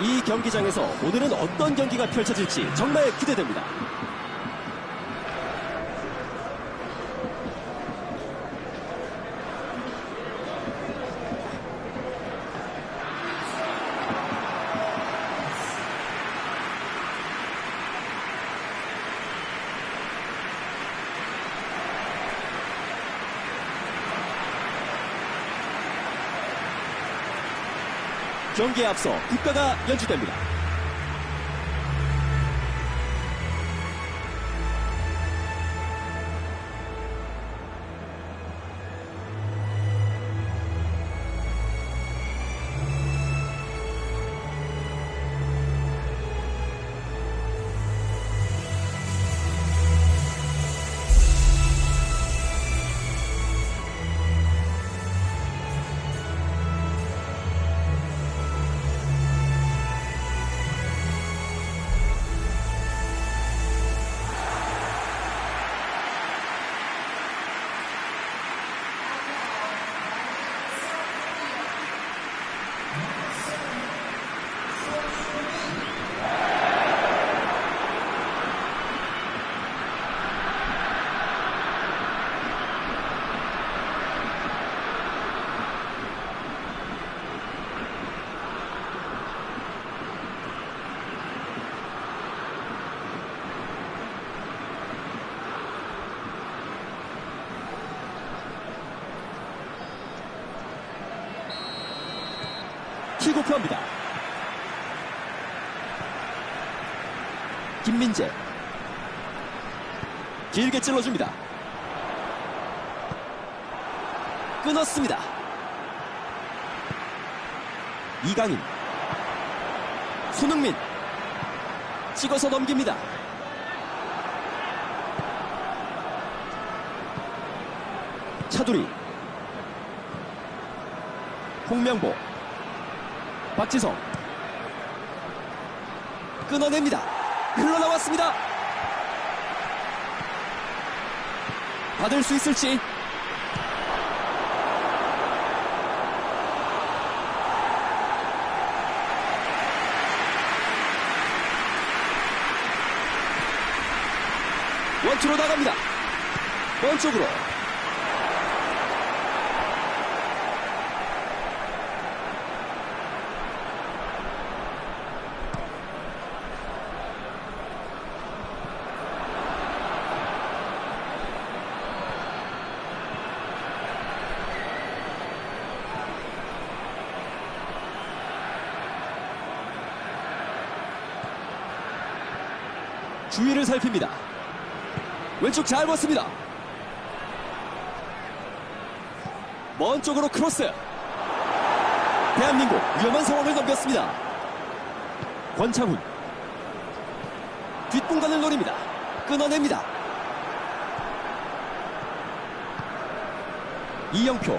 이 경기장에서 오늘은 어떤 경기가 펼쳐질지 정말 기대됩니다. 경기에 앞서 국가가 연주됩니다. 킥오프합니다. 김민재 길게 찔러줍니다. 끊었습니다. 이강인 손흥민 찍어서 넘깁니다. 차두리 홍명보 박지성 끊어냅니다. 흘러나왔습니다. 받을 수 있을지 원투로 나갑니다. 원 쪽으로 주위를 살핍니다. 왼쪽 잘 봤습니다. 먼 쪽으로 크로스. 대한민국 위험한 상황을 넘겼습니다. 권창훈. 뒷공간을 노립니다. 끊어냅니다. 이영표.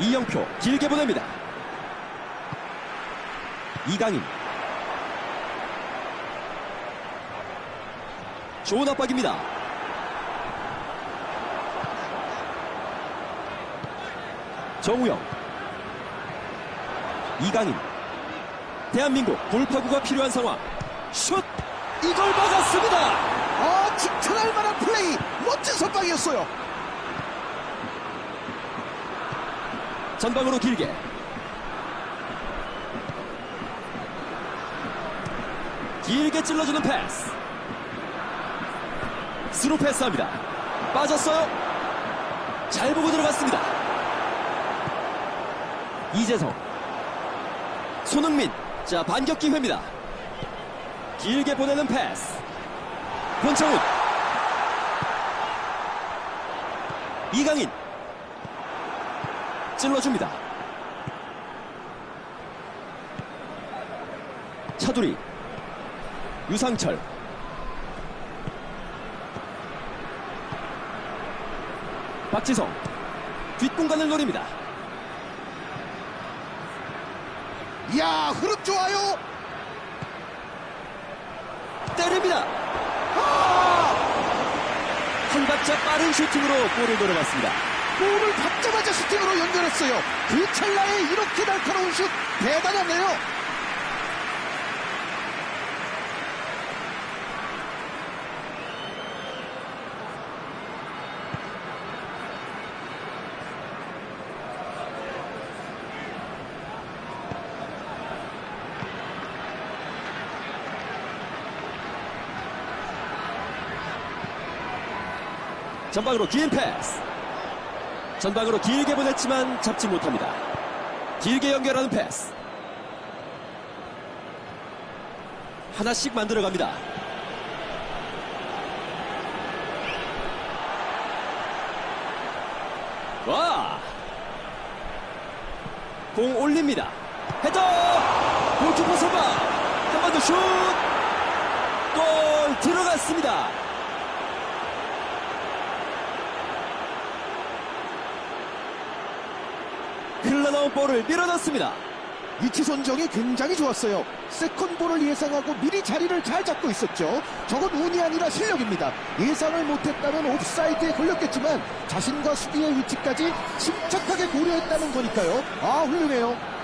이영표 길게 보냅니다. 이강인. 좋은 압박입니다. 정우영 이강인 대한민국 돌파구가 필요한 상황 슛 이걸 막았습니다 아, 칭찬할 만한 플레이. 멋진 선방이었어요. 전방으로 길게 길게 찔러주는 패스 스루 패스합니다. 빠졌어요. 잘 보고 들어갔습니다. 이재성. 손흥민. 자 반격 기회입니다. 길게 보내는 패스. 권창훈. 이강인. 찔러줍니다. 차두리. 유상철 박지성 뒷공간을 노립니다 이야, 흐름 좋아요. 때립니다 한 박자 빠른 슈팅으로 골을 노려봤습니다 볼을 받자마자 슈팅으로 연결했어요. 그 찰나에 이렇게 날카로운 슛 대단하네요. 전방으로 긴 패스. 전방으로 길게 보냈지만 잡지 못합니다. 길게 연결하는 패스. 하나씩 만들어갑니다. 와! 공 올립니다. 헤더! 골키퍼 선방! 한 번 더 슛! 골 들어갔습니다. 흘러나온 볼을 밀어넣습니다. 위치 선정이 굉장히 좋았어요. 세컨볼을 예상하고 미리 자리를 잘 잡고 있었죠. 저건 운이 아니라 실력입니다. 예상을 못했다면 옵사이드에 걸렸겠지만 자신과 수비의 위치까지 침착하게 고려했다는 거니까요. 아 훌륭해요.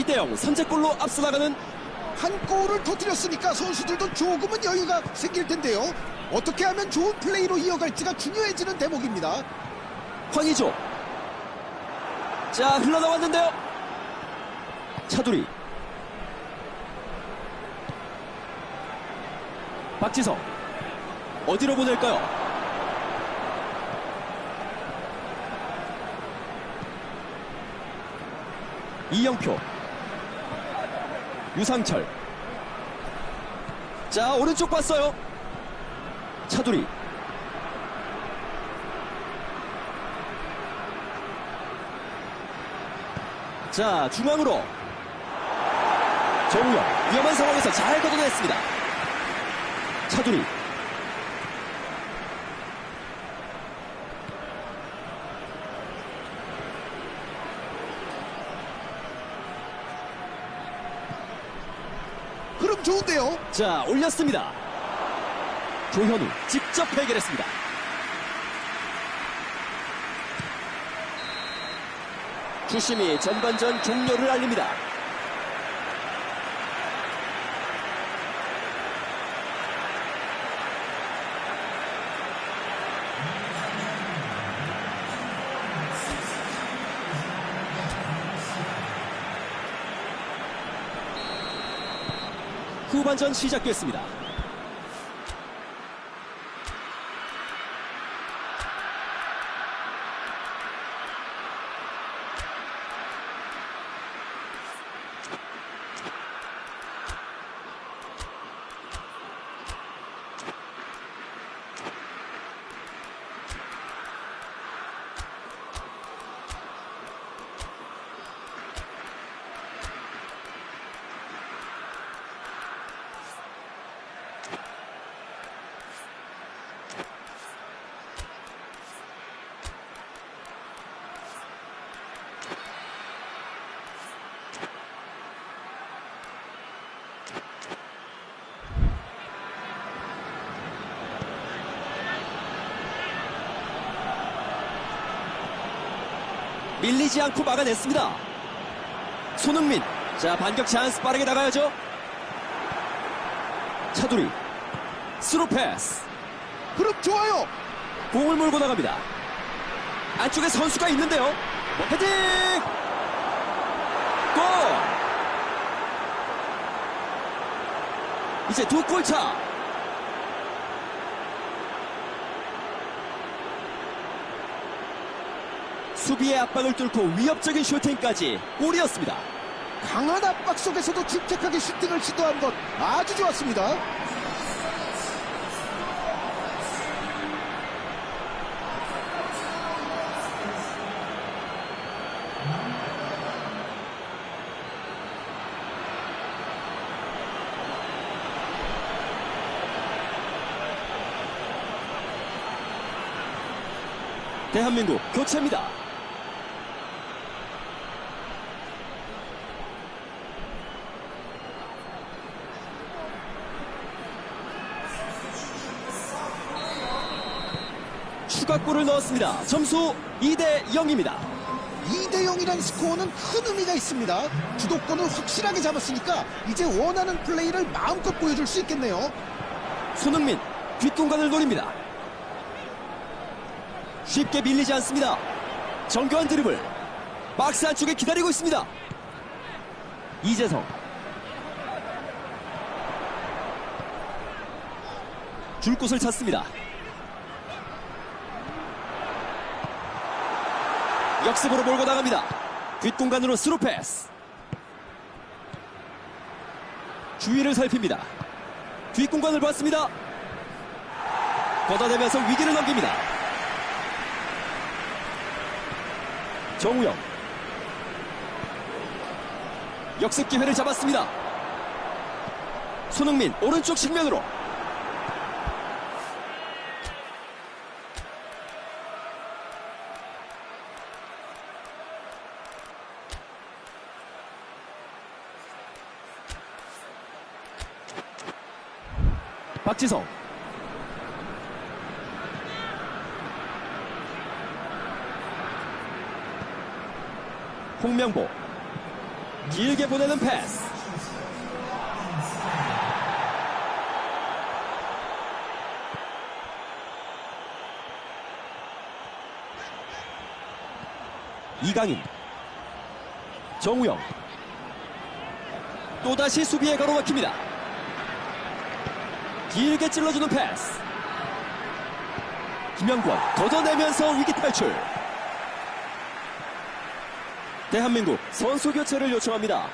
일대 0 선제골로 앞서 나가는 한 골을 터뜨렸으니까 선수들도 조금은 여유가 생길 텐데요. 어떻게 하면 좋은 플레이로 이어갈지가 중요해지는 대목입니다. 황의조. 자, 흘러나왔는데요. 차두리. 박지성. 어디로 보낼까요? 이영표. 유상철. 자, 오른쪽 봤어요. 차두리. 자, 중앙으로. 정우영, 위험한 상황에서 잘 걷어냈습니다. 차두리. 흐름 좋은데요. 자, 올렸습니다. 조현우, 직접 해결했습니다. 주심이 전반전 종료를 알립니다. 후반전 시작됐습니다. 밀리지 않고 막아냈습니다. 손흥민. 자, 반격 찬스 빠르게 나가야죠. 차두리. 스루 패스. 흐름 좋아요. 공을 몰고 나갑니다. 안쪽에 선수가 있는데요. 헤딩! 골! 이제 두 골 차. 수비의 압박을 뚫고 위협적인 슈팅까지 골이었습니다. 강한 압박 속에서도 침착하게 슈팅을 시도한 것 아주 좋았습니다. 대한민국 교체입니다. 추가골을 넣었습니다. 점수 2대 0입니다. 2대 0이란 스코어는 큰 의미가 있습니다. 주도권을 확실하게 잡았으니까 이제 원하는 플레이를 마음껏 보여줄 수 있겠네요. 손흥민 뒷공간을 노립니다. 쉽게 밀리지 않습니다. 정교한 드리블. 박스 안쪽에 기다리고 있습니다. 이재성. 줄 곳을 찾습니다. 역습으로 몰고 나갑니다. 뒷공간으로 스루 패스. 주위를 살핍니다. 뒷공간을 봤습니다. 걷어내면서 위기를 넘깁니다. 정우영. 역습 기회를 잡았습니다. 손흥민 오른쪽 측면으로 박지성. 홍명보. 길게 보내는 패스. 이강인. 정우영. 또다시 수비에 가로막힙니다 길게 찔러주는 패스 김영권 걷어내면서 위기 탈출 대한민국 선수 교체를 요청합니다.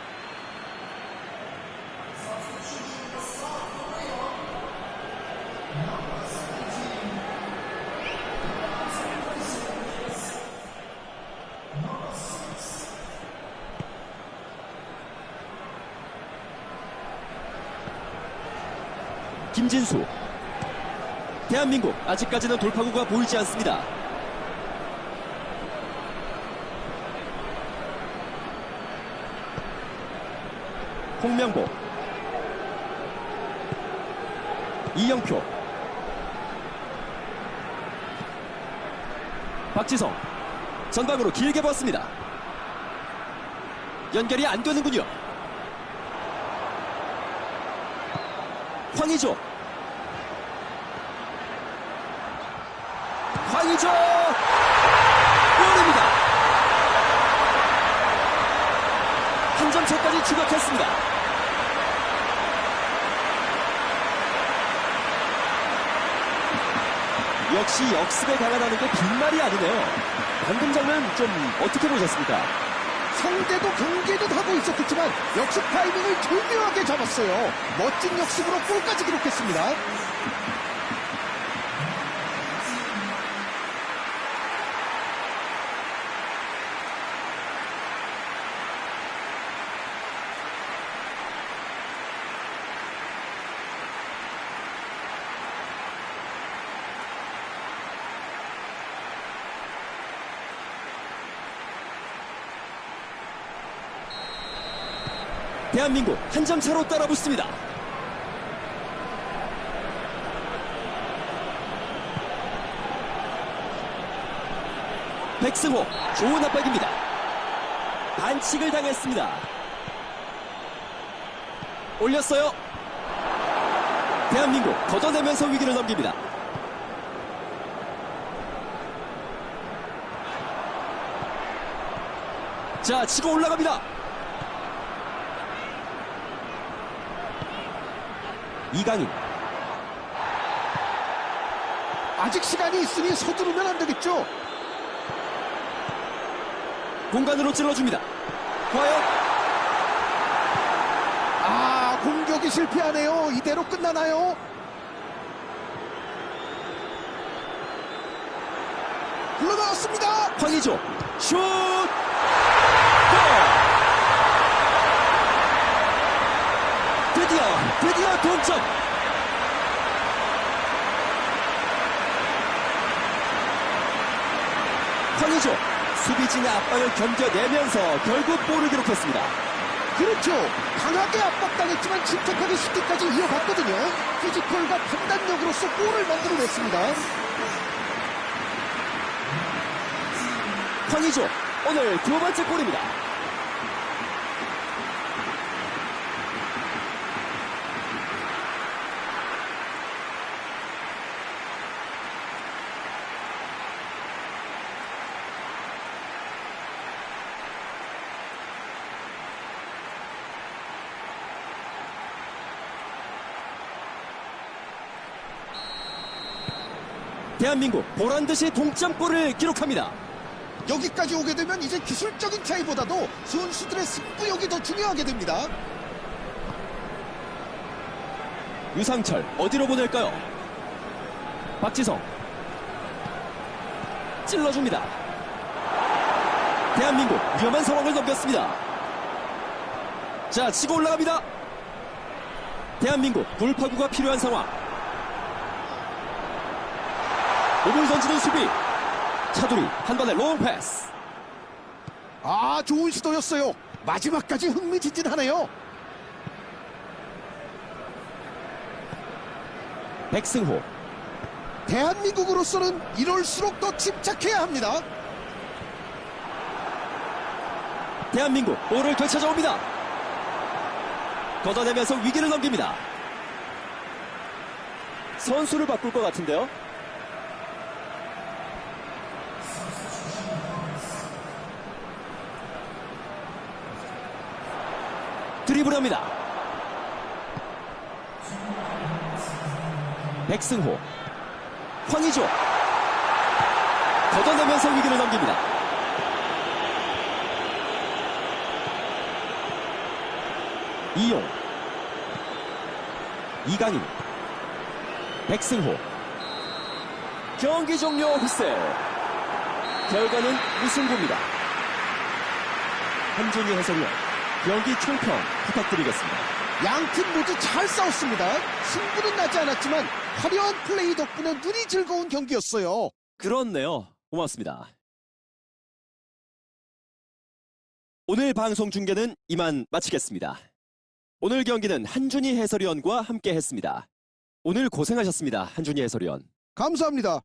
김진수 대한민국 아직까지는 돌파구가 보이지 않습니다. 홍명보 이영표 박지성 전방으로 길게 봤습니다. 연결이 안 되는군요. 황의조 황의조 골입니다 한 점 차까지 추격했습니다 역시 역습에 강하다는 게 빈말이 아니네요. 방금 장면 좀 어떻게 보셨습니까? 상대도 경계도 하고 있었겠지만 역습 타이밍을 절묘하게 잡았어요. 멋진 역습으로 골까지 기록했습니다. 대한민국 한 점 차로 따라붙습니다. 백승호 좋은 압박입니다. 반칙을 당했습니다. 올렸어요. 대한민국 걷어내면서 위기를 넘깁니다. 자, 치고 올라갑니다. 이강인 아직 시간이 있으니 서두르면 안 되겠죠. 공간으로 찔러줍니다. 과연 아, 공격이 실패하네요. 이대로 끝나나요? 흘러나왔습니다. 황의조 슛! 골! 드디어 드디어 동점. 황의조 수비진의 압박을 견뎌내면서 결국 골을 기록했습니다. 그렇죠. 강하게 압박당했지만 침착하게 슈팅까지 이어갔거든요. 피지컬과 판단력으로서 골을 만들어냈습니다. 황의조 오늘 두 번째 골입니다. 대한민국 보란 듯이 동점골을 기록합니다. 여기까지 오게 되면 이제 기술적인 차이보다도 선수들의 승부욕이 더 중요하게 됩니다. 유상철 어디로 보낼까요? 박지성 찔러줍니다. 대한민국 위험한 상황을 넘겼습니다. 자 치고 올라갑니다. 대한민국 돌파구가 필요한 상황. 몸을 던지는 수비. 차두리 한 번의 롱 패스. 아, 좋은 시도였어요. 마지막까지 흥미진진하네요. 백승호 대한민국으로서는 이럴수록 더 침착해야 합니다. 대한민국 볼을 되찾아옵니다. 걷어내면서 위기를 넘깁니다. 선수를 바꿀 것 같은데요. 드리블합니다. 백승호 황의조. 걷어내면서 위기를 넘깁니다. 이용 이강인. 백승호. 경기 종료 휘슬 결과는 무승부입니다. 한준희 해설위원 경기 총평 부탁드리겠습니다 양 팀 모두 잘 싸웠습니다. 승부는 나지 않았지만 화려한 플레이 덕분에 눈이 즐거운 경기였어요. 그렇네요 고맙습니다 오늘 방송 중계는 이만 마치겠습니다 오늘 경기는 한준희 해설위원과 함께 했습니다 오늘 고생하셨습니다 한준희 해설위원 감사합니다.